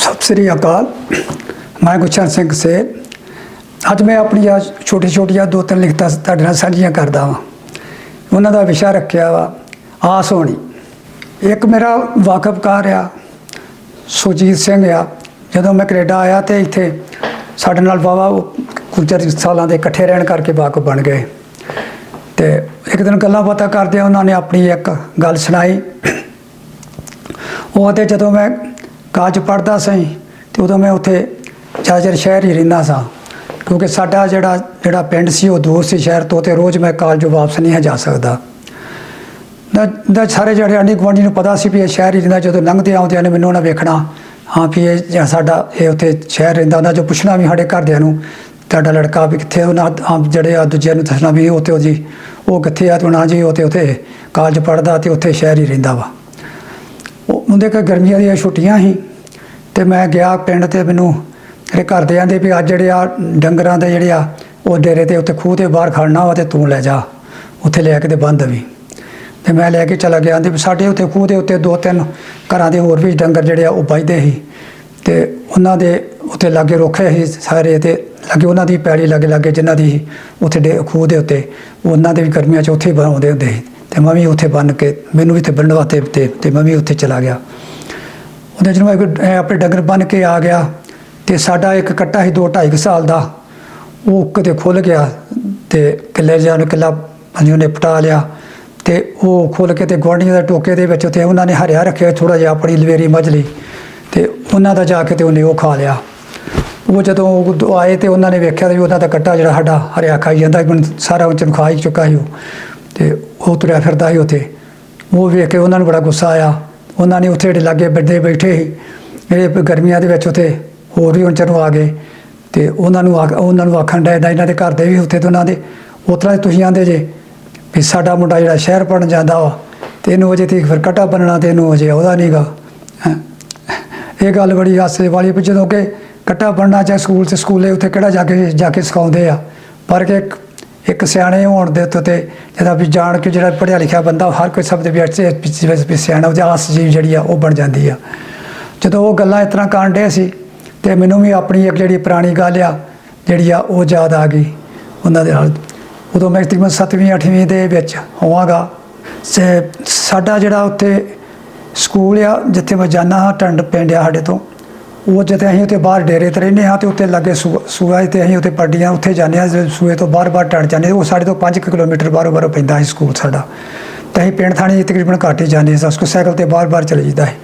ਸਤਿ ਸ੍ਰੀ ਅਕਾਲ। ਮੈਂ ਗੁਰਚਰਨ ਸਿੰਘ ਸੇ। ਅੱਜ ਮੈਂ ਆਪਣੀਆਂ ਛੋਟੀ ਛੋਟੀਆਂ ਦੋ ਤਿੰਨ ਲਿਖਤਾਂ ਤੁਹਾਡੇ ਨਾਲ ਸਾਂਝੀਆਂ ਕਰਦਾ ਵਾਂ। ਉਹਨਾਂ ਦਾ ਵਿਸ਼ਾ ਰੱਖਿਆ ਵਾ, ਆਸ ਹੋਣੀ। ਇੱਕ ਮੇਰਾ ਵਾਕਫਕਾਰ ਆ ਸੁਜੀਤ ਸਿੰਘ ਆ। ਜਦੋਂ ਮੈਂ ਕੈਨੇਡਾ ਆਇਆ ਤੇ ਇੱਥੇ ਸਾਡੇ ਨਾਲ ਵਾਵਾ ਕੁਝ ਸਾਲਾਂ ਦੇ ਇਕੱਠੇ ਰਹਿਣ ਕਰਕੇ ਵਾਕਫ ਬਣ ਗਏ। ਤੇ ਇੱਕ ਦਿਨ ਗੱਲਾਂ ਬਾਤਾਂ ਕਰਦੇ ਉਹਨਾਂ ਨੇ ਆਪਣੀ ਇੱਕ ਗੱਲ ਸੁਣਾਈ। ਉਹ ਤੇ ਜਦੋਂ ਮੈਂ ਕਾਲਜ ਪੜ੍ਹਦਾ ਸੀ ਤੇ ਉਦੋਂ ਮੈਂ ਉੱਥੇ ਚਾਜਰ ਸ਼ਹਿਰ ਹੀ ਰਹਿੰਦਾ ਸਾਂ। ਕਿਉਂਕਿ ਸਾਡਾ ਜਿਹੜਾ ਜਿਹੜਾ ਪਿੰਡ ਸੀ ਉਹ ਦੂਰ ਸੀ ਸ਼ਹਿਰ ਤੋਂ ਤੇ ਰੋਜ਼ ਮੈਂ ਕਾਲਜ ਵਾਪਸ ਨਹੀਂ ਜਾ ਸਕਦਾ। ਦਾ ਸਾਰੇ ਜਿਹੜੇ ਆਂਢੀ ਗੁਆਂਢੀ ਨੂੰ ਪਤਾ ਸੀ ਵੀ ਇਹ ਸ਼ਹਿਰ ਹੀ ਰਹਿੰਦਾ, ਜਦੋਂ ਲੰਘਦੇ ਆਉਂਦੇ ਨੇ ਮੈਨੂੰ ਉਹਨਾਂ ਵੇਖਣਾ, ਹਾਂ ਵੀ ਇਹ ਜਿਹੜਾ ਸਾਡਾ, ਇਹ ਉੱਥੇ ਸ਼ਹਿਰ ਰਹਿੰਦਾ ਉਹਨਾਂ ਜੋ ਪੁੱਛਣਾ ਵੀ ਸਾਡੇ ਘਰਦਿਆਂ ਨੂੰ, ਤੁਹਾਡਾ ਲੜਕਾ ਵੀ ਕਿੱਥੇ ਉਹਨਾਂ ਆਪ ਜਿਹੜੇ ਆ ਦੂਜਿਆਂ ਨੂੰ ਦੱਸਣਾ ਵੀ ਉਹ ਤੇ ਉਹ ਜੀ ਉਹ ਕਿੱਥੇ ਆ, ਤੇ ਨਾ ਜੀ ਉਹ ਤੇ ਉੱਥੇ ਕਾਲਜ ਪੜ੍ਹਦਾ ਤੇ ਉੱਥੇ ਸ਼ਹਿਰ ਹੀ ਰਹਿੰਦਾ ਵਾ। ਉਹ, ਉਹਦੇ ਕੋਲ ਗਰਮੀਆਂ ਦੀਆਂ ਛੁੱਟੀਆਂ ਸੀ। ਤੇ ਮੈਂ ਗਿਆ ਪਿੰਡ ਤੇ ਮੈਨੂੰ ਮੇਰੇ ਘਰ ਦੇ ਆਂਦੇ ਵੀ ਅੱਜ ਜਿਹੜੇ ਆ ਡੰਗਰਾਂ ਦੇ ਜਿਹੜੇ ਆ, ਉਹ ਡੇਰੇ ਤੇ ਉੱਤੇ ਖੂਹ ਤੇ ਬਾਹਰ ਖੜਨਾ ਵਾ ਤੇ ਤੂੰ ਲੈ ਜਾ। ਉੱਥੇ ਲੈ ਕੇ ਤੇ ਬੰਦ ਵੀ। ਤੇ ਮੈਂ ਲੈ ਕੇ ਚਲਾ ਗਿਆ ਆਂਦੇ ਸਾਡੇ ਉੱਥੇ ਖੂਹ ਦੇ ਉੱਤੇ ਦੋ ਤਿੰਨ ਘਰਾਂ ਦੇ ਹੋਰ ਵੀ ਡੰਗਰ ਜਿਹੜੇ ਆ, ਉਹ ਵੱਜਦੇ ਸੀ। ਤੇ ਉਹਨਾਂ ਦੇ ਉੱਤੇ ਲਾਗੇ ਰੁੱਖੇ ਸੀ ਸਾਰੇ ਤੇ ਲਾਗੇ ਉਹਨਾਂ ਦੀ ਪੈੜੀ ਲਾਗੇ ਲਾਗੇ ਜਿਨ੍ਹਾਂ ਦੀ ਸੀ, ਉੱਥੇ ਡੇ ਖੂਹ ਦੇ ਉੱਤੇ। ਉਹਨਾਂ ਦੇ ਵੀ ਗਰਮੀਆਂ 'ਚ ਉੱਥੇ ਹੀ ਬਣਾਉਂਦੇ ਹੁੰਦੇ ਸੀ। ਤੇ ਮੈਂ ਵੀ ਉੱਥੇ ਬੰਨ ਕੇ, ਮੈਨੂੰ ਵੀ ਤੇ ਬੰਨ੍ਹਣ ਵਾਸਤੇ ਤੇ ਤੇ ਮੈਂ ਵੀ ਉੱਥੇ ਚਲਾ ਗਿਆ। ਉਹਦੇ ਜਦੋਂ ਮੈਂ ਇੱਕ- ਆਪਣੇ ਡੰਗਰ ਬੰਨ ਕੇ ਆ ਗਿਆ ਤੇ ਸਾਡਾ ਇੱਕ ਕੱਟਾ ਸੀ ਦੋ ਢਾਈ ਕੁ ਸਾਲ ਦਾ। ਉਹ ਕਿਤੇ ਖੁੱਲ ਗਿਆ ਤੇ ਕਿੱਲੇ ਜਿਹਾ ਨੂੰ ਕਿੱਲਾ ਹਾਂਜੀ ਉਹਨੇ ਪਟਾ ਲਿਆ ਤੇ ਉਹ ਖੁੱਲ ਕੇ ਤੇ ਗੁਆਂਢੀਆਂ ਦੇ ਟੋਕੇ ਦੇ ਵਿੱਚ ਤੇ ਉਹਨਾਂ ਨੇ ਹਰਿਆ ਰੱਖਿਆ ਥੋੜਾ ਜਿਹਾ ਆਪਣੀ ਲਵੇਰੀ ਮੱਝ ਲਈ ਤੇ ਉਹਨਾਂ ਦਾ ਜਾ ਕੇ ਤੇ ਉਹਨੇ ਉਹ ਖਾ ਲਿਆ। ਉਹ ਜਦੋਂ ਆਏ ਤੇ ਉਹਨਾਂ ਨੇ ਵੇਖਿਆ ਵੀ ਉਹਨਾਂ ਦਾ ਕੱਟਾ ਜਿਹੜਾ ਸਾਡਾ ਹਰਿਆ ਖਾਈ ਜਾਂਦਾ ਮੈਨੂੰ ਸਾਰਾ ਉਹ ਚਨ ਖਾ ਹੀ ਚੁੱਕਾ ਸੀ ਉਹ ਤੇ ਉਹ ਤੁਰਿਆ ਫਿਰਦਾ ਸੀ ਉੱਥੇ। ਉਹ ਵੇਖ ਕੇ ਉਹਨਾਂ ਨੂੰ ਬੜਾ ਗੁੱਸਾ ਆਇਆ। ਉਹਨਾਂ ਨੇ ਉੱਥੇ ਜਿਹੜੇ ਲਾਗੇ ਬੱਡੇ ਬੈਠੇ ਸੀ, ਜਿਹੜੇ ਗਰਮੀਆਂ ਦੇ ਵਿੱਚ ਉੱਥੇ ਹੋਰ ਵੀ ਉਹਨਾਂ ਨੂੰ ਆ ਗਏ ਤੇ ਉਹਨਾਂ ਨੂੰ ਆਖ- ਉਹਨਾਂ ਨੂੰ ਆਖਣ ਡਿਆ ਇਹਨਾਂ ਦੇ ਘਰ ਦੇ ਵੀ ਉੱਥੇ ਤੇ ਉਹਨਾਂ ਦੇ, ਉਤਰਾ ਤੁਸੀਂ ਆਂਦੇ ਜੇ ਵੀ ਸਾਡਾ ਮੁੰਡਾ ਜਿਹੜਾ ਸ਼ਹਿਰ ਪੜਨ ਜਾਂਦਾ ਵਾ, ਤੇ ਇਹਨੂੰ ਅਜੇ ਤੀਕ ਫਿਰ ਕਟਾ ਬਣਨਾ ਤੇ ਇਹਨੂੰ ਅਜੇ ਉਹਦਾ ਨਹੀਂਗਾ ਇਹ ਗੱਲ ਬੜੀ ਹਾਸੇ ਵਾਲੀ ਵੀ ਜਦੋਂ ਕਿ ਕੱਟਾ ਬਣਨਾ ਚਾਹੇ ਸਕੂਲ ਤੇ ਸਕੂਲੇ ਉੱਥੇ ਕਿਹੜਾ ਜਾ ਕੇ ਜਾ ਕੇ ਸਿਖਾਉਂਦੇ ਆ, ਪਰ ਕਿ ਇੱਕ ਸਿਆਣੇ ਹੋਣ ਦੇ ਉੱਤੇ ਤੇ ਜਿਹਦਾ ਵੀ ਜਾਣ ਕੇ ਜਿਹੜਾ ਪੜ੍ਹਿਆ ਲਿਖਿਆ ਬੰਦਾ ਹਰ ਕੋਈ ਸ਼ਬਦ ਵਿੱਚ ਵਿੱਚ ਸਿਆਣਾ, ਉਹਦੀ ਆਸ ਜੀਵ ਜਿਹੜੀ ਆ, ਉਹ ਬਣ ਜਾਂਦੀ ਆ। ਜਦੋਂ ਉਹ ਗੱਲਾਂ ਇਸ ਤਰ੍ਹਾਂ ਕਰਨ ਡੇ ਸੀ ਤੇ ਮੈਨੂੰ ਵੀ ਆਪਣੀ ਇੱਕ ਜਿਹੜੀ ਪੁਰਾਣੀ ਗੱਲ ਆ, ਜਿਹੜੀ ਆ, ਉਹ ਯਾਦ ਆ ਗਈ ਉਹਨਾਂ ਦੇ ਨਾਲ। ਉਦੋਂ ਮੈਂ ਤਕਰੀਬਨ 7ਵੀਂ 8ਵੀਂ ਦੇ ਵਿੱਚ ਹੋਵਾਂਗਾ। ਸੇ ਸਾਡਾ ਜਿਹੜਾ ਉੱਥੇ ਸਕੂਲ ਆ, ਜਿੱਥੇ ਮੈਂ ਜਾਂਦਾ ਹਾਂ, ਟੰਡ ਪਿੰਡ ਆ ਸਾਡੇ ਤੋਂ ਉਹ ਜਿੱਥੇ ਅਸੀਂ ਉੱਥੇ ਬਾਹਰ ਡੇਰੇ ਤੇ ਰਹਿੰਦੇ ਹਾਂ ਤੇ ਉੱਥੇ ਲੱਗੇ ਸੂ- ਸੂਆ ਤੇ ਅਸੀਂ ਉੱਥੇ ਪੜ੍ਹਦੀਆਂ ਉੱਥੇ ਜਾਂਦੇ ਹਾਂ, ਜੇ, ਸੂਏ ਤੋਂ ਬਾਹਰ-ਬਾਹਰ ਟੰਡ ਜਾਂਦੇ ਹਾਂ। ਉਹ ਸਾਡੇ ਤੋਂ 5 ਕਿਲੋਮੀਟਰ ਬਾਹਰੋਂ ਬਾਹਰੋਂ ਪੈਂਦਾ ਹੈ ਸਕੂਲ ਸਾਡਾ। ਤੇ ਅਸੀਂ ਪਿੰਡ ਥਾਣੀ ਤਕਰੀਬਨ ਘੱਟ ਹੀ ਜਾਂਦੇ ਹਾਂ ਸਕੂ, ਸਾਈਕਲ ਤੇ ਬਾਹਰ-ਬਾਹਰ ਚਲੇ ਜਾਂਦਾ ਹੈ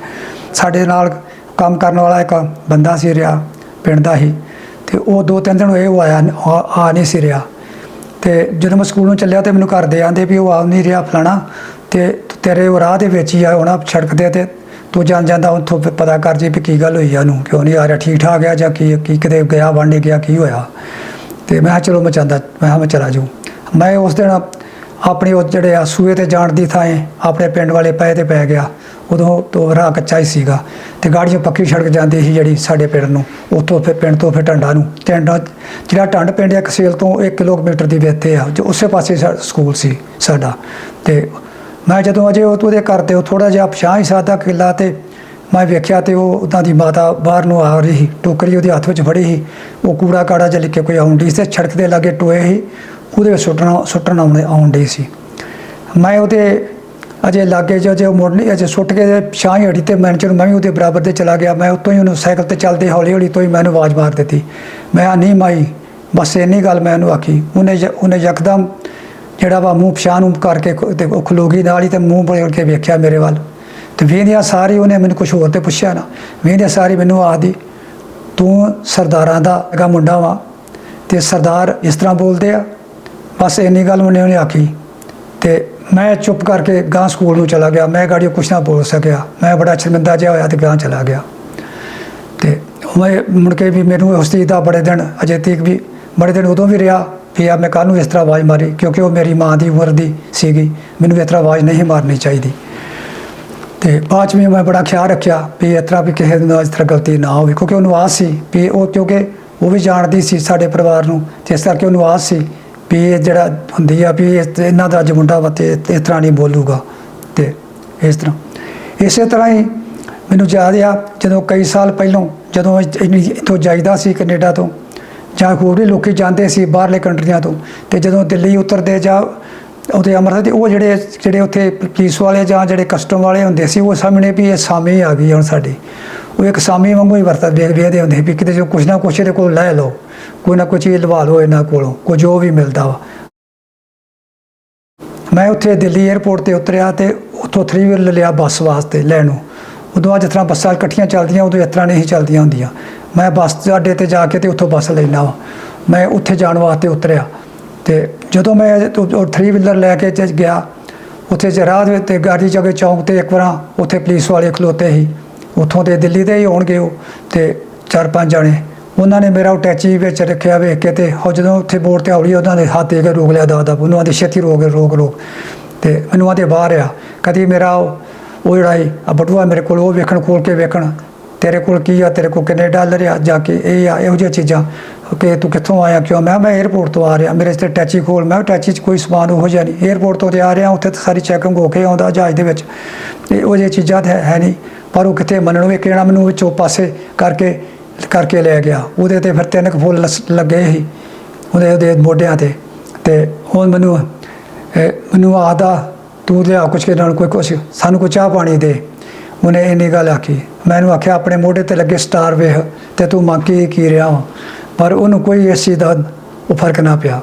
ਸਾਡੇ ਨਾਲ ਕੰਮ ਕਰਨ ਵਾਲਾ ਇੱਕ ਬੰਦਾ ਸੀ ਰਿਹਾ, ਪਿੰਡ ਦਾ ਹੀ। ਤੇ ਉਹ ਦੋ ਤਿੰਨ ਦਿਨ ਹੋਏ ਉਹ ਆਇਆ ਨ- ਆ ਆ ਨਹੀਂ ਸੀ ਰਿਹਾ। ਤੇ ਜਦੋਂ ਮੈਂ ਸਕੂਲ ਨੂੰ ਚੱਲਿਆ ਤੇ ਮੈਨੂੰ ਘਰ ਦੇ ਆਂਦੇ ਵੀ ਉਹ ਆ ਨਹੀਂ ਰਿਹਾ ਫਲਾਣਾ, ਤੇ ਤੇਰੇ ਉਹ ਰਾਹ ਦੇ ਵਿੱਚ ਹੀ ਆ, ਹੋਣਾ ਸੜਕ ਦੇ ਤੇ ਤੂੰ ਜਾਂ ਜਾਂਦਾ ਉੱਥੋਂ, ਫਿਰ ਪਤਾ ਕਰ ਜੇ ਵੀ ਕੀ ਗੱਲ ਹੋਈ ਆ ਨੂੰ ਕਿਉਂ ਨਹੀਂ ਆ ਰਿਹਾ, ਠੀਕ ਠਾਕ ਆ ਜਾਂ ਕੀ ਕੀ ਕਿਤੇ ਗਿਆ ਬਣ ਗਿਆ, ਕੀ ਹੋਇਆ। ਤੇ ਮੈਂ ਕਿਹਾ ਚਲੋ ਮੈਂ ਜਾਂਦਾ ਮੈਂ ਕਿਹਾ ਮੈਂ ਚਲਾ ਜੂ ਮੈਂ ਉਸ ਦਿਨ ਆਪਣੇ ਉਹ ਜਿਹੜੇ ਆ ਸੂਏ ਤੇ ਜਾਣ ਦੀ ਥਾਂ ਆਪਣੇ ਪਿੰਡ ਵਾਲੇ ਪਏ ਤੇ ਪੈ ਗਿਆ। ਉਦੋਂ ਤੋਂ ਰਾਹ ਕੱਚਾ ਹੀ ਸੀਗਾ ਤੇ ਗਾੜੀਆਂ ਪੱਕੀ ਸੜਕ ਜਾਂਦੀ ਸੀ ਜਿਹੜੀ ਸਾਡੇ ਪਿੰਡ ਨੂੰ। ਉੱਥੋਂ ਫਿਰ ਪਿੰਡ ਤੋਂ ਫਿਰ ਟੰਡਾ ਨੂੰ ਟੰਡਾ ਜਿਹੜਾ ਟੰਡ ਪਿੰਡ ਆ ਕਸੇਲ ਤੋਂ 1 ਕਿਲੋਮੀਟਰ ਦੀ ਵਿੱਥੇ ਆ, ਜੋ ਉਸੇ ਪਾਸੇ ਸਕੂਲ ਸੀ ਸਾਡਾ। ਤੇ ਮੈਂ ਜਦੋਂ ਅਜੇ ਉਹ ਉਹਦੇ ਘਰ ਤੇ ਉਹ ਥੋੜਾ ਜਿਹਾ ਪਛਾਣ ਹੀ ਸਾਦਾ ਕਿੱਲਾ ਤੇ ਮੈਂ ਵੇਖਿਆ ਤੇ ਉਹ ਉਹਨਾਂ ਦੀ ਮਾਤਾ ਬਾਹਰ ਨੂੰ ਆ ਰਹੀ ਸੀ, ਟੋਕਰੀ ਉਹਦੇ ਹੱਥ ਵਿੱਚ ਫੜੀ ਸੀ। ਉਹ ਕੂੜਾ ਕਾੜਾ ਜਿਹਾ ਲੈ ਕੇ ਕੋਈ ਆਉਂਦੀ ਸੀ ਤੇ ਸੜਕ ਦੇ ਲਾਗੇ ਟੋਏ ਸੀ। ਉਹਦੇ ਵਿੱਚ ਸੁੱਟਣਾ ਸੁੱਟਣ ਆਉਂਦੇ ਆਉਂਦੀ ਸੀ। ਮੈਂ ਉਹਦੇ ਅਜੇ ਲਾਗੇ ਜੋ ਜੋ ਮੁੜਨੀ ਅਜੇ ਸੁੱਟ ਕੇ ਛਾਂ ਹੀ ਹਟੀ ਤੇ ਮੈਂ ਮੈਂ ਵੀ ਉਹਦੇ ਬਰਾਬਰ ਤੇ ਚਲਾ ਗਿਆ, ਮੈਂ ਉੱਤੋਂ ਹੀ ਉਹਨੂੰ ਸਾਈਕਲ ਤੇ ਚੱਲਦੇ ਹੌਲੀ ਹੌਲੀ ਤੋਂ ਹੀ ਮੈਨੂੰ ਆਵਾਜ਼ ਮਾਰ ਦਿੱਤੀ। ਮੈਂ ਆ ਨਹੀਂ ਮਾਈ, ਬਸ ਇੰਨੀ ਗੱਲ ਮੈਂ ਉਹਨੂੰ ਆਖੀ। ਉਹਨੇ ਜ- ਉਹਨੇ ਯਕਦਮ ਜਿਹੜਾ ਵਾ ਮੂੰਹ ਪਛਾਣ ਨੂੰ ਕਰਕੇ ਖ- ਤੇ ਖਲੋਗੀ ਨਾਲ ਹੀ ਤੇ ਮੂੰਹ ਬਣ ਕੇ ਵੇਖਿਆ ਮੇਰੇ ਵੱਲ। ਤੇ ਵੇਂਦਿਆ ਸਾਰੀ ਉਹਨੇ ਮੈਨੂੰ ਕੁਝ ਹੋਰ ਤੇ ਪੁੱਛਿਆ ਨਾ। ਵੇਂਦਿਆ ਸਾਰੀ ਮੈਨੂੰ ਆਖਦੀ ਤੂੰ ਸਰਦਾਰਾਂ ਦਾ ਹੈਗਾ ਮੁੰਡਾ ਵਾ ਤੇ ਸਰਦਾਰ ਇਸ ਤਰ੍ਹਾਂ ਬੋਲਦੇ ਆ। ਬਸ ਇੰਨੀ ਗੱਲ ਉਹਨੇ ਉਹਨੇ ਆਖੀ ਤੇ ਮੈਂ ਚੁੱਪ ਕਰਕੇ ਗਾਂ ਸਕੂਲ ਨੂੰ ਚਲਾ ਗਿਆ। ਮੈਂ ਗਾੜੀਓ ਕੁਛ ਨਾ ਬੋਲ ਸਕਿਆ। ਮੈਂ ਬੜਾ ਸ਼ਰਮਿੰਦਾ ਜਿਹਾ ਹੋਇਆ ਤੇ ਗਾਂ ਚਲਾ ਗਿਆ। ਤੇ ਮੈਂ ਮੁੜ ਕੇ ਵੀ ਮੈਨੂੰ ਉਸ ਚੀਜ਼ ਦਾ ਬੜੇ ਦਿਨ, ਅਜੇ ਤੱਕ ਵੀ ਬੜੇ ਦਿਨ ਉਦੋਂ ਵੀ ਰਿਹਾ। ਵੀ ਆ ਮੈਂ ਕੱਲ੍ਹ ਨੂੰ ਇਸ ਤਰ੍ਹਾਂ ਆਵਾਜ਼ ਮਾਰੀ, ਕਿਉਂਕਿ ਉਹ ਮੇਰੀ ਮਾਂ ਦੀ ਉਮਰ ਦੀ ਸੀਗੀ। ਮੈਨੂੰ ਇਸ ਤਰ੍ਹਾਂ ਆਵਾਜ਼ ਨਹੀਂ ਮਾਰਨੀ ਚਾਹੀਦੀ। ਤੇ ਬਾਅਦ 'ਚ ਵੀ ਮੈਂ ਬੜਾ ਖਿਆਲ ਰੱਖਿਆ ਵੀ ਇਸ ਤਰ੍ਹਾਂ ਵੀ ਕਿਸੇ ਨਾਲ ਇਸ ਤਰ੍ਹਾਂ ਗਲਤੀ ਨਾ ਹੋਵੇ, ਕਿਉਂਕਿ ਉਹਨੂੰ ਆਸ ਸੀ ਵੀ ਉਹ, ਕਿਉਂਕਿ ਉਹ ਵੀ ਜਾਣਦੀ ਸੀ ਸਾਡੇ ਪਰਿਵਾਰ ਨੂੰ, ਤੇ ਇਸ ਕਰਕੇ ਉਹਨੂੰ ਆਸ ਸੀ ਵੀ ਇਹ ਜਿਹੜਾ ਹੁੰਦੀ ਆ ਵੀ ਇਹਨਾਂ ਦਾ ਅੱਜ ਮੁੰਡਾ ਵਾ ਤੇ ਇਸ ਤਰ੍ਹਾਂ ਨਹੀਂ ਬੋਲੂਗਾ ਤੇ ਇਸ ਤਰ੍ਹਾਂ। ਇਸੇ ਤਰ੍ਹਾਂ ਹੀ ਮੈਨੂੰ ਯਾਦ ਆ ਜਦੋਂ ਕਈ ਸਾਲ ਪਹਿਲਾਂ ਜਦੋਂ ਇੰਨੀ ਇੱਥੋਂ ਜਾਈਦਾ ਸੀ ਕੈਨੇਡਾ ਤੋਂ ਜਾਂ ਹੋਰ ਵੀ ਲੋਕੀ ਜਾਂਦੇ ਸੀ ਬਾਹਰਲੇ ਕੰਟਰੀਆਂ ਤੋਂ, ਤੇ ਜਦੋਂ ਦਿੱਲੀ ਉਤਰਦੇ ਜਾਂ ਉਹਦੇ ਅੰਮ੍ਰਿਤਸਰ ਤੇ ਉਹ ਜਿਹੜੇ ਜਿਹੜੇ ਉੱਥੇ ਪੁਲਿਸ ਵਾਲੇ ਜਾਂ ਜਿਹੜੇ ਕਸਟਮ ਵਾਲੇ ਹੁੰਦੇ ਸੀ, ਉਹ ਸਾਹਮਣੇ ਵੀ ਇਹ ਸਾਮੀ ਆ ਗਈ ਹੁਣ ਸਾਡੀ। ਉਹ ਇੱਕ ਸਾਮੀ ਵਾਂਗੂ ਹੀ ਵਰਤਦੇ, ਵੇਖ, ਵੇਖਦੇ ਹੁੰਦੇ ਸੀ ਵੀ ਕਿਤੇ ਜੋ ਕੁਛ ਨਾ ਕੁਛ ਇਹਦੇ ਕੋਲ ਲੈ ਲਓ, ਕੋਈ ਨਾ ਕੋਈ ਚੀਜ਼ ਲਵਾ ਲਓ ਇਹਨਾਂ ਕੋਲੋਂ ਕੋਈ ਜੋ ਵੀ ਮਿਲਦਾ ਵਾ। ਮੈਂ ਉੱਥੇ ਦਿੱਲੀ 에ਅਰਪੋਰਟ ਤੇ ਉਤਰਿਆ ਤੇ ਉੱਥੋਂ 3 ਵੀਲਰ ਲਿਆ ਬੱਸ ਵਾਸਤੇ ਲੈਣ ਨੂੰ। ਉਦੋਂ ਅੱਜ ਤਰ੍ਹਾਂ ਬੱਸਾਂ ਇਕੱਠੀਆਂ ਚੱਲਦੀਆਂ, ਉਦੋਂ ਇਸ ਤਰ੍ਹਾਂ ਨਹੀਂ ਚੱਲਦੀਆਂ ਹੁੰਦੀਆਂ। ਮੈਂ ਬੱਸ ਅੱਡੇ ਤੇ ਜਾ ਕੇ ਤੇ ਉੱਥੋਂ ਬੱਸ ਲੈਣਾ ਵਾ। ਮੈਂ ਉੱਥੇ ਜਾਣ ਵਾਸਤੇ ਉਤਰਿਆ। ਤੇ ਜਦੋਂ ਮੈਂ 3 ਵੀਲਰ ਲੈ ਕੇ ਚ ਗਿਆ, ਉੱਥੇ ਜੇ ਰਾਹ ਦੇ ਵਿੱਚ ਤੇ ਗਾੜੀ ਜਗ੍ਹਾ ਚੌਂਕ ਤੇ ਇੱਕ ਵਾਰ ਉੱਥੇ ਪੁਲਿਸ ਵਾਲੇ ਖਲੋਤੇ ਸੀ। ਉੱਥੋਂ ਦੇ ਦਿੱਲੀ ਦੇ ਹੀ ਹੋਣਗੇ ਉਹ, ਤੇ ਚਾਰ ਪੰਜ ਜਾਣੇ। ਉਹਨਾਂ ਨੇ ਮੇਰਾ ਉਹ ਟੈਚੀ ਵਿੱਚ ਰੱਖਿਆ ਵੇਖ ਕੇ ਤੇ ਉਹ ਜਦੋਂ ਉੱਥੇ ਬੋਰਡ ਤੇ ਆਉਲੀ ਉਹਨਾਂ ਦੇ ਹੱਥ ਦੇ ਕੇ ਰੋਕ ਲਿਆ ਦਾ ਦਾ ਉਹਨੂੰ ਆਦੇ ਛੇਤੀ ਰੋਕ ਰੋਕ ਰੋਕ। ਤੇ ਮੈਨੂੰ ਆਦੇ ਬਾਹਰ ਆ। ਕਦੀ ਮੇਰਾ ਉਹ ਜਿਹੜਾ ਸੀ ਆ ਬਟੂਆ ਮੇਰੇ ਕੋਲ, ਉਹ ਵੇਖਣ ਖੋਲ ਕੇ ਵੇਖਣ ਤੇਰੇ ਕੋਲ ਕੀ ਆ? ਤੇਰੇ ਕੋਲ ਕਿੰਨੇ ਡਾਲਰ ਆ? ਜਾ ਕੇ ਇਹ ਆ, ਇਹੋ ਜਿਹੀਆਂ ਚੀਜ਼ਾਂ ਕਿ ਤੂੰ ਕਿੱਥੋਂ ਆਇਆ, ਕਿਉਂ? ਮੈਂ ਮੈਂ 에ਅਰਪੋਰਟ ਤੋਂ ਆ ਰਿਹਾ। ਮੇਰੇ ਤੇ ਟੈਚੀ ਖੋਲ, ਮੈਂ ਟੈਚੀ 'ਚ ਕੋਈ ਸਮਾਨ ਉਹ ਜਿਹਾ ਨਹੀਂ। 에ਅਰਪੋਰਟ ਤੋਂ ਤੇ ਆ ਰਿਹਾ, ਉੱਥੇ ਤਾਂ ਸਾਰੀ ਚੈਕਿੰਗ ਹੋ ਕੇ ਆਉਂਦਾ ਜਹਾਜ਼ ਦੇ ਵਿੱਚ। ਤੇ ਉਹ ਜਿਹੀ ਚੀਜ਼ਾਂ ਤਾਂ ਹੈ- ਨਹੀਂ। ਪਰ ਉਹ ਕਿਤੇ ਮੰਨਣ ਵੀ ਕਿਹੜਾ ਮੈਨੂੰ ਵਿੱਚੋਂ ਪਾਸੇ ਕਰਕੇ ਕਰਕੇ ਲੈ ਗਿਆ। ਉਹਦੇ ਤੇ ਫਿਰ ਤਿੰਨ ਕੁ ਫੁੱਲ ਲੱਗੇ ਸੀ, ਉਹਦੇ ਉਹਦੇ ਮੋਢਿਆਂ ਤੇ। ਤੇ ਹੁਣ ਮੈਨੂੰ, ਇਹ, ਮੈਨੂੰ ਆਦਾ ਤੂੰ ਲਿਆ ਕੁਛ ਕੇ ਨਾਲ ਕੋਈ ਕੁਛ। ਸਾਨੂੰ ਕੋਈ ਚਾਹ ਪਾਣੀ ਦੇ। ਉਹਨੇ ਇੰਨੀ ਗੱਲ ਆਖੀ। ਮੈਨੂੰ ਆਖਿਆ, ਆਪਣੇ ਮੋਢੇ ਤੇ ਲੱਗੇ ਸਟਾਰ ਵੇਖ ਤੇ ਤੂੰ ਮੰਕੀ ਕੀ ਕੀ ਰਿਹਾ ਵਾ? ਪਰ ਉਹਨੂੰ ਕੋਈ ਇਸ ਚੀਜ਼ ਦਾ ਉਹ ਫ਼ਰਕ ਨਾ ਪਿਆ।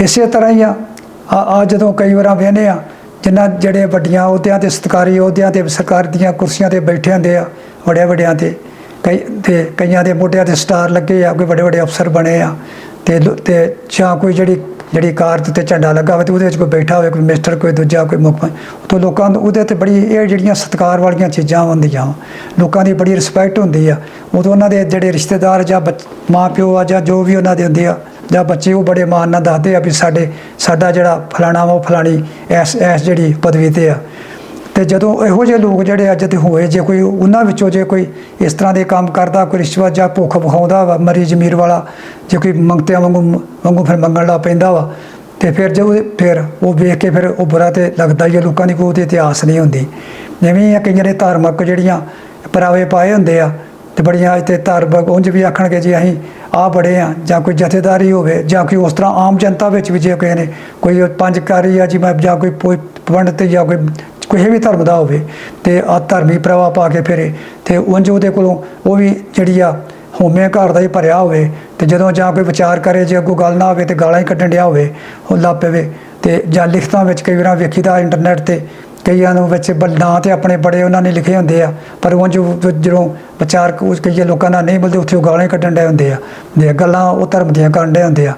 ਇਸੇ ਤਰ੍ਹਾਂ ਹੀ ਆ ਆ ਜਦੋਂ ਕਈ ਵਾਰਾਂ ਵੇਖਦੇ ਆ ਜਿਨ੍ਹਾਂ ਜਿਹੜੇ ਵੱਡੀਆਂ ਅਹੁਦਿਆਂ ਤੇ ਸਤਕਾਰੀ ਅਹੁਦਿਆਂ ਤੇ ਸਰਕਾਰ ਦੀਆਂ ਕੁਰਸੀਆਂ ਤੇ ਬੈਠੇ ਹੁੰਦੇ ਆ ਵੱਡੇ ਵੱਡਿਆਂ ਤੇ, ਕਈ ਤੇ ਕਈਆਂ ਦੇ ਮੋਢਿਆਂ ਤੇ ਸਟਾਰ ਲੱਗੇ ਆ, ਕੋਈ ਵੱਡੇ ਵੱਡੇ ਅਫਸਰ ਬਣੇ ਆ, ਤੇ ਤੇ ਜਾਂ ਕੋਈ ਜਿਹੜੀ ਜਿਹੜੀ ਕਾਰ ਦੇ ਉੱਤੇ ਝੰਡਾ ਲੱਗਾ ਹੋਵੇ ਤੇ ਉਹਦੇ ਵਿੱਚ ਕੋਈ ਬੈਠਾ ਹੋਵੇ, ਕੋਈ ਮਿਨਿਸਟਰ ਕੋਈ ਦੂਜਾ, ਕੋਈ ਮੁੱਖ ਮੰਤਰੀ ਤੋਂ ਲੋਕਾਂ ਨੂੰ ਉਹਦੇ ਤੇ ਬੜੀ ਇਹ ਜਿਹੜੀਆਂ ਸਤਿਕਾਰ ਵਾਲੀਆਂ ਚੀਜ਼ਾਂ ਹੁੰਦੀਆਂ ਵਾਂ। ਲੋਕਾਂ ਦੀ ਬੜੀ ਰਿਸਪੈਕਟ ਹੁੰਦੀ ਆ, ਉਦੋਂ ਉਹਨਾਂ ਦੇ ਜਿਹੜੇ ਰਿਸ਼ਤੇਦਾਰ ਜਾਂ ਬੱਚ- ਮਾਂ ਪਿਓ ਆ ਜਾਂ ਜੋ ਵੀ ਉਹਨਾਂ ਦੇ ਹੁੰਦੇ ਆ, ਜਾਂ ਬੱਚੇ ਉਹ ਬੜੇ ਮਾਣ ਨਾਲ ਦੱਸਦੇ ਆ ਵੀ ਸਾਡੇ, ਸਾਡਾ ਜਿਹੜਾ ਫਲਾਣਾ ਵਾ ਉਹ ਫਲਾਣੀ ਐਸ ਐਸ ਜਿਹੜੀ ਪਦਵੀ ਤੇ ਆ ਤੇ ਜਦੋਂ ਇਹੋ ਜਿਹੇ ਲੋਕ ਜਿਹੜੇ ਅੱਜ ਤੇ ਹੋਏ, ਜੇ ਕੋਈ ਉਹਨਾਂ ਵਿੱਚੋਂ ਜੇ ਕੋਈ ਇਸ ਤਰ੍ਹਾਂ ਦੇ ਕੰਮ ਕਰਦਾ, ਕੋਈ ਰਿਸ਼ਵਤ ਜਾਂ ਭੁੱਖ ਵਿਖਾਉਂਦਾ ਵਾ, ਮਰੀ ਜ਼ਮੀਰ ਵਾਲਾ, ਜੇ ਕੋਈ ਮੰਗਤਿਆਂ ਵਾਂਗੂ ਵਾਂਗੂ ਫਿਰ ਮੰਗਣ ਲਾ ਪੈਂਦਾ ਵਾ, ਤੇ ਫਿਰ ਜਦੋਂ ਫਿਰ ਉਹ ਵੇਖ ਕੇ ਫਿਰ ਉਹ ਬੁਰਾ ਤੇ ਲੱਗਦਾ ਹੀ ਆ, ਲੋਕਾਂ ਦੀ ਕੋਈ ਉਹਦੇ ਇਤਿਹਾਸ ਨਹੀਂ ਹੁੰਦੀ। ਜਿਵੇਂ ਆ, ਕਈਆਂ ਦੇ ਧਾਰਮਿਕ ਜਿਹੜੀਆਂ ਪਰਾਵੇ ਪਾਏ ਹੁੰਦੇ ਆ, ਤੇ ਬੜੀਆਂ ਤੇ ਧਾਰਮਿਕ ਉਂਝ ਵੀ ਆਖਣਗੇ ਜੀ, ਅਸੀਂ ਆ ਬੜੇ ਆ, ਜਾਂ ਕੋਈ ਜਥੇਦਾਰੀ ਹੋਵੇ, ਜਾਂ ਕੋਈ ਉਸ ਤਰ੍ਹਾਂ ਆਮ ਜਨਤਾ ਵਿੱਚ ਵੀ ਜੇ ਕਿਸੇ ਨੇ ਕੋਈ ਪੰਜ ਕਾਰੀ ਆ, ਜੀ ਮੈਂ ਜਾਂ ਕੋਈ ਪੋ- ਪੰਡਤ ਜਾਂ ਕੋਈ ਕਿਸੇ ਵੀ ਧਰਮ ਦਾ ਹੋਵੇ ਤੇ ਆ ਧਰਮੀ ਪ੍ਰਵਾਹ ਪਾ ਕੇ ਫਿਰੇ ਤੇ ਉਂਝ ਉਹਦੇ ਕੋਲੋਂ ਉਹ ਵੀ ਜਿਹੜੀ ਆ ਹੋਮੇ ਘਰ ਦਾ ਹੀ ਭਰਿਆ ਹੋਵੇ ਤੇ ਜਦੋਂ ਜਾਂ ਕੋਈ ਵਿਚਾਰ ਕਰੇ, ਜੇ ਅੱਗੋਂ ਗੱਲ ਨਾ ਹੋਵੇ ਤੇ ਗਾਲਾਂ ਹੀ ਕੱਢਣ ਡਿਆ ਹੋਵੇ, ਉਹ ਲੱਭ ਪਵੇ ਤੇ ਜਾਂ ਲਿਖਤਾਂ ਵਿੱਚ ਕਈ ਵਾਰ ਵੇਖੀਦਾ ਇੰਟਰਨੈਟ ਤੇ ਕਈਆਂ ਨੂੰ ਵਿੱਚ ਬ- ਨਾਂ ਤੇ ਆਪਣੇ ਬੜੇ ਉਹਨਾਂ ਨੇ ਲਿਖੇ ਹੁੰਦੇ ਆ, ਪਰ ਉਹ ਜੋ ਜਦੋਂ ਵਿਚਾਰ ਕੁਝ ਕਈ ਲੋਕਾਂ ਨਾਲ ਨਹੀਂ ਮਿਲਦੇ, ਉੱਥੇ ਉਹ ਗਾਲਾਂ ਹੀ ਕੱਢਣ ਡਏ ਹੁੰਦੇ ਆ, ਤੇ ਗੱਲਾਂ ਉਹ ਧਰਮ ਦੀਆਂ ਕਰਨ ਡੇ ਹੁੰਦੇ ਆ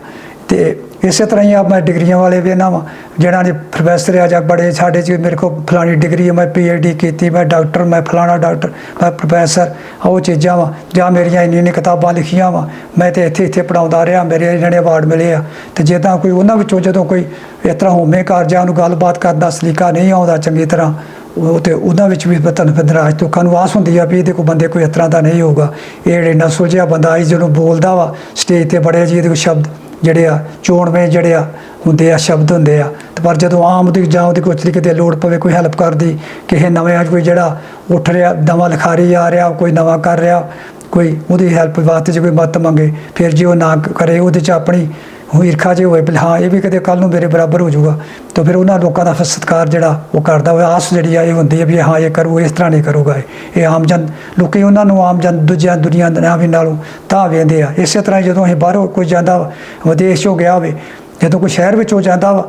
ਤੇ ਇਸੇ ਤਰ੍ਹਾਂ ਹੀ ਆ ਮੈਂ ਡਿਗਰੀਆਂ ਵਾਲੇ ਵੀ ਇਹਨਾਂ ਵਾ ਜਿਹੜਾ ਨੇ ਪ੍ਰੋਫੈਸਰ ਆ ਜਾਂ ਬੜੇ ਸਾਡੇ ਚ ਮੇਰੇ ਕੋਲ ਫਲਾਣੀ ਡਿਗਰੀ ਹੈ ਮੈਂ ਡੀ ਕੀਤੀ, ਮੈਂ ਡਾਕਟਰ ਮੈਂ ਫਲਾਣਾ ਡਾਕਟਰ ਮੈਂ ਪ੍ਰੋਫੈਸਰ ਉਹ ਚੀਜ਼ਾਂ ਵਾ, ਜਾਂ ਮੇਰੀਆਂ ਇੰਨੀ ਇੰਨੀਆਂ ਕਿਤਾਬਾਂ ਲਿਖੀਆਂ ਵਾ, ਮੈਂ ਤੇ ਇੱਥੇ ਇੱਥੇ ਪੜਾਉਂਦਾ ਰਿਹਾ, ਮੇਰੇ ਇਹਨਾਂ ਨੇ ਅਵਾਰਡ ਮਿਲੇ ਆ, ਤੇ ਜਿੱਦਾਂ ਕੋਈ ਉਹਨਾਂ ਵਿੱਚੋਂ ਜਦੋਂ ਕੋਈ ਇਸ ਤਰ੍ਹਾਂ ਹੋਮੇ ਕਾਰਜਾਂ ਨੂੰ ਗੱਲਬਾਤ ਕਰਨ ਦਾ ਸਲੀਕਾ ਨਹੀਂ ਆਉਂਦਾ ਚੰਗੀ ਤਰ੍ਹਾਂ, ਉਹ ਤੇ ਉਹਨਾਂ ਵਿੱਚ ਵੀ ਤੁਹਾਨੂੰ ਫਿਰ ਨਿਰਾਸ਼ ਲੋਕਾਂ ਨੂੰ ਆਸ ਹੁੰਦੀ ਆ ਵੀ ਇਹਦੇ ਕੋਲ ਬੰਦੇ ਕੋਈ ਇਸ ਤਰ੍ਹਾਂ ਦਾ ਨਹੀਂ ਹੋਊਗਾ, ਇਹ ਜਿਹੜੇ ਇੰਨਾ ਸੁਲਝਿਆ ਬੰਦਾ ਆਈ ਜਦੋਂ ਬੋਲਦਾ ਵਾ ਸਟੇਜ ਤੇ ਬੜੇ ਜੀ ਇਹਦੇ ਕੋਲ ਸ਼ਬਦ। ਜਿਹੜੇ ਆ ਚੋਣਵੇਂ ਜਿਹੜੇ ਆ, ਹੁੰਦੇ ਆ, ਸ਼ਬਦ ਹੁੰਦੇ ਆ। ਤੇ ਪਰ ਜਦੋਂ ਆਮ ਦੀ ਜਾਂ ਉਹਦੀ ਕੋਈ ਤਰੀਕੇ ਤੇ ਲੋੜ ਪਵੇ, ਕੋਈ ਹੈਲਪ ਕਰਦੀ, ਕਿਸੇ ਨਵੇਂ ਅੱਜ ਕੋਈ ਜਿਹੜਾ ਉੱਠ ਰਿਹਾ, ਨਵਾਂ ਲਿਖਾਰੀ ਆ ਰਿਹਾ, ਕੋਈ ਨਵਾਂ ਕਰ ਰਿਹਾ, ਕੋਈ ਉਹਦੀ ਹੈਲਪ ਵਾਸਤੇ ਜੇ ਕੋਈ ਮਤ ਮੰਗੇ, ਫਿਰ ਜੇ ਉਹ ਨਾ ਕਰੇ, ਉਹਦੇ ਚ ਆਪਣੀ ਉਹ ਈਰਖਾ ਜੇ ਹੋਏ ਵੀ ਹਾਂ ਇਹ ਵੀ ਕਦੇ ਕੱਲ ਨੂੰ ਮੇਰੇ ਬਰਾਬਰ ਹੋ ਜਾਊਗਾ ਤਾਂ ਫਿਰ ਉਹਨਾਂ ਲੋਕਾਂ ਦਾ ਫਿਰ ਸਤਿਕਾਰ ਜਿਹੜਾ ਉਹ ਕਰਦਾ ਹੋਇਆ ਆਸ ਜਿਹੜੀ ਆ ਇਹ ਹੁੰਦੀ ਹੈ ਵੀ ਹਾਂ ਇਹ ਕਰੂ ਇਸ ਤਰ੍ਹਾਂ ਨਹੀਂ ਕਰੂਗਾ ਇਹ। ਇਹ ਆਮ ਜਨ ਲੋਕੀ ਉਹਨਾਂ ਨੂੰ ਆਮ ਜਨ ਦੂਜਿਆਂ ਦੁਨੀਆ ਦੇ ਵੀ ਨਾਲੋਂ ਤਾਂ ਵੇਂਦੇ ਆ। ਇਸੇ ਤਰ੍ਹਾਂ ਜਦੋਂ ਅਸੀਂ ਬਾਹਰੋਂ ਕੋਈ ਜਾਂਦਾ ਵਾ, ਵਿਦੇਸ਼ 'ਚੋਂ ਗਿਆ ਹੋਵੇ ਜਦੋਂ ਕੋਈ ਸ਼ਹਿਰ ਵਿੱਚੋਂ ਜਾਂਦਾ ਵਾ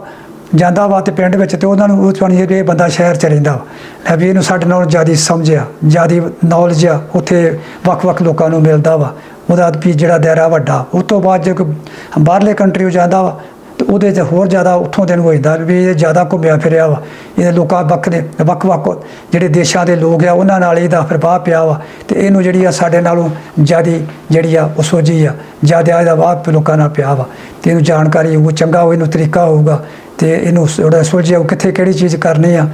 ਜਾਂਦਾ ਵਾ ਤੇ ਪਿੰਡ ਵਿੱਚ ਤੇ ਉਹਨਾਂ ਨੂੰ ਉਹ ਚਾਹਣੀ ਇਹ ਬੰਦਾ ਸ਼ਹਿਰ 'ਚ ਰਹਿੰਦਾ ਵਾ। ਲੈ ਵੀ ਇਹਨੂੰ ਸਾਡੇ ਨਾਲ ਜ਼ਿਆਦਾ ਸਮਝਿਆ ਜ਼ਿਆਦਾ ਨੌਲੇਜ ਆ ਉੱਥੇ ਵੱਖ-ਵੱਖ ਲੋਕਾਂ ਨੂੰ ਮਿਲਦਾ ਵਾ। ਉਹਦਾ ਵੀ ਜਿਹੜਾ ਦਾਇਰਾ ਵੱਡਾ, ਉਸ ਤੋਂ ਬਾਅਦ ਜੇ ਕੋਈ ਬਾਹਰਲੇ ਕੰਟਰੀ ਨੂੰ ਜਾਂਦਾ ਵਾ, ਤੇ ਉਹਦੇ 'ਚ ਹੋਰ ਜ਼ਿਆਦਾ ਉੱਥੋਂ ਦੇ ਨੂੰ ਹੋ ਜਾਂਦਾ ਵੀ ਇਹ ਜ਼ਿਆਦਾ ਘੁੰਮਿਆ ਫਿਰਿਆ ਵਾ। ਇਹ ਲੋਕਾਂ ਵੱਖ ਦੇ ਵੱਖ-ਵੱਖ ਜਿਹੜੇ ਦੇਸ਼ਾਂ ਦੇ ਲੋਕ ਆ, ਉਹਨਾਂ ਨਾਲ ਇਹਦਾ ਪ੍ਰਭਾਵ ਪਿਆ ਵਾ। ਤੇ ਇਹਨੂੰ ਜਿਹੜੀ ਆ ਸਾਡੇ ਨਾਲੋਂ ਜ਼ਿਆਦਾ ਜਿਹੜੀ ਆ ਉਹ ਸੋਝੀ ਆ, ਜ਼ਿਆਦਾ ਇਹਦਾ ਵਾਹ ਲੋਕਾਂ ਨਾਲ ਪਿਆ ਵਾ। ਤੇ ਇਹਨੂੰ ਜਾਣਕਾਰੀ ਉਹ ਚੰਗਾ ਹੋ ਇਹਨੂੰ ਤਰੀਕਾ ਹੋਊਗਾ। ਤੇ ਇਹਨੂੰ ਜਿਹੜਾ ਸੋਝਿਆ ਉਹ ਕਿੱਥੇ ਕਿਹੜੀ ਚੀਜ਼ ਕਰਨੀ ਆ,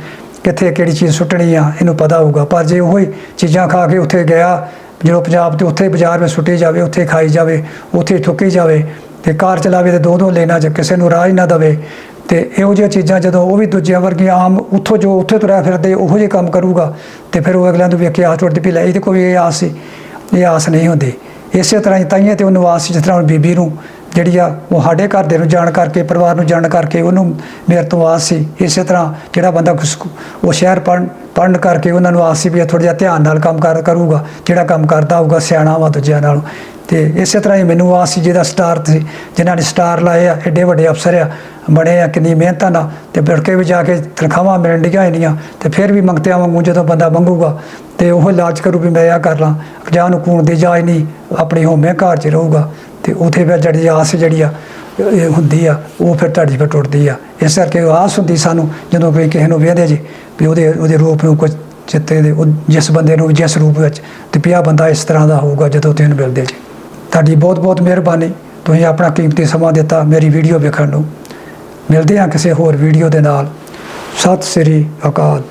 ਕਿੱਥੇ ਕਿਹੜੀ ਚੀਜ਼ ਸੁੱਟਣੀ ਆ, ਇਹਨੂੰ ਪਤਾ ਹੋਊਗਾ। ਪਰ ਜੇ ਉਹ ਹੀ ਚੀਜ਼ਾਂ ਖਾ ਕੇ ਉੱਥੇ ਗਿਆ ਜਦੋਂ ਪੰਜਾਬ ਤੇ ਉੱਥੇ ਬਾਜ਼ਾਰ ਵਿੱਚ ਸੁੱਟੀ ਜਾਵੇ ਉੱਥੇ ਖਾਈ ਜਾਵੇ ਉੱਥੇ ਠੁੱਕੀ ਜਾਵੇ ਤੇ ਕਾਰ ਚਲਾਵੇ ਤੇ ਦੋ ਦੋ ਲੈਣਾ ਚ ਕਿਸੇ ਨੂੰ ਰਾਜ ਨਾ ਦਵੇ ਤੇ ਇਹੋ ਜਿਹੀਆਂ ਚੀਜ਼ਾਂ ਜਦੋਂ ਉਹ ਵੀ ਦੂਜਿਆਂ ਵਰਗੀਆਂ ਆਮ ਉੱਥੋਂ ਜੋ ਉੱਥੇ ਤੁਰਿਆ ਫਿਰਦੇ ਉਹੋ ਜਿਹੇ ਕੰਮ ਕਰੂਗਾ ਤੇ ਫਿਰ ਉਹ ਅਗਲਿਆਂ ਨੂੰ ਵੇਖ ਕੇ ਆਸ ਟੁੱਟਦੀ ਵੀ ਲੈ ਇਹਦੇ ਕੋਈ ਇਹ ਆਸ ਸੀ ਇਹ ਆਸ ਨਹੀਂ ਹੁੰਦੀ। ਇਸੇ ਤਰ੍ਹਾਂ ਹੀ ਤਾਈਆਂ ਤੇ ਉਹਨੂੰ ਆਸ ਸੀ, ਜਿਸ ਤਰ੍ਹਾਂ ਹੁਣ ਬੀਬੀ ਨੂੰ ਜਿਹੜੀ ਆ ਉਹ ਸਾਡੇ ਘਰ ਦੇ ਨੂੰ ਜਾਣ ਕਰਕੇ ਪਰਿਵਾਰ ਨੂੰ ਜਾਣ ਕਰਕੇ ਉਹਨੂੰ ਮੇਰੇ ਤੋਂ ਆਸ ਸੀ। ਇਸੇ ਤਰ੍ਹਾਂ ਜਿਹੜਾ ਬੰਦਾ ਕੁਸ- ਉਹ ਸ਼ਹਿਰ ਪੜ੍ਹਨ ਪੜ੍ਹਨ ਕਰਕੇ ਉਹਨਾਂ ਨੂੰ ਆਸ ਸੀ ਵੀ ਇਹ ਥੋੜ੍ਹਾ ਜਿਹਾ ਧਿਆਨ ਨਾਲ ਕੰਮ ਕਰ, ਕਰੂਗਾ, ਜਿਹੜਾ ਕੰਮ ਕਰਦਾ ਹੋਊਗਾ ਸਿਆਣਾ ਵਾ ਦੂਜਿਆਂ ਨਾਲ। ਤੇ ਇਸੇ ਤਰ੍ਹਾਂ ਹੀ ਮੈਨੂੰ ਆਸ ਸੀ ਜਿਹਦਾ ਸਟਾਰ ਸੀ, ਜਿਨ੍ਹਾਂ ਨੇ ਸਟਾਰ ਲਾਏ ਆ ਐਡੇ ਵੱਡੇ ਅਫਸਰ ਆ, ਬਣੇ ਆ, ਕਿੰਨੀ ਮਿਹਨਤਾਂ ਨਾਲ। ਤੇ ਮੁੜ ਵੀ ਜਾ ਕੇ ਤਨਖਾਹਾਂ ਮਿਲਣ ਡੀਆਂ ਇੰਨੀਆਂ, ਤੇ ਫਿਰ ਵੀ ਮੰਗਤਿਆਂ ਵਾਂਗੂ ਜਦੋਂ ਬੰਦਾ ਮੰਗੂਗਾ, ਤੇ ਉਹ ਇਲਾਜ ਕਰੂ ਵੀ ਮੈਂ ਆ ਕਰ ਲਾਂ, ਜਾਂ ਨੂੰ ਕੂਣ ਦੀ ਜਾਇ ਨਹੀਂ, ਆਪਣੀ ਹੋਮੇ ਘਰ 'ਚ ਰਹੂਗਾ। ਤੇ ਉਥੇ ਫਿਰ ਜਿਹੜੀ ਆਸ ਜਿਹੜੀ ਆ ਇਹ ਹੁੰਦੀ ਆ, ਉਹ ਫਿਰ ਤੁਹਾਡੀ ਫਿਰ ਟੁੱਟਦੀ ਆ। ਇਸ ਕਰਕੇ ਆਸ ਹੁੰਦੀ ਸਾਨੂੰ, ਜਦੋਂ ਕੋਈ ਕਿਸੇ ਨੂੰ ਵੇਖਦੇ ਜੀ, ਵੀ ਉਹਦੇ ਉਹਦੇ ਰੂਪ ਨੂੰ ਕੁਝ ਚਿੱਤੇ ਦੇ, ਉਹ ਜਿਸ ਬੰਦੇ ਨੂੰ ਜਿਸ ਰੂਪ ਵਿੱਚ ਤੇ ਪਿਆ ਬੰਦਾ ਇਸ ਤਰ੍ਹਾਂ ਦਾ ਹੋਊਗਾ ਜਦੋਂ ਤੁਸੀਂ ਮਿਲਦੇ ਜੀ। ਤੁਹਾਡੀ ਬਹੁਤ ਬਹੁਤ ਮਿਹਰਬਾਨੀ। ਤੁਸੀਂ ਆਪਣਾ ਕੀਮਤੀ ਸਮਾਂ ਦਿੱਤਾ ਮੇਰੀ ਵੀਡੀਓ ਵੇਖਣ ਨੂੰ। ਮਿਲਦੇ ਹਾਂ ਕਿਸੇ ਹੋਰ ਵੀਡੀਓ ਦੇ ਨਾਲ। ਸਤਿ ਸ੍ਰੀ ਅਕਾਲ।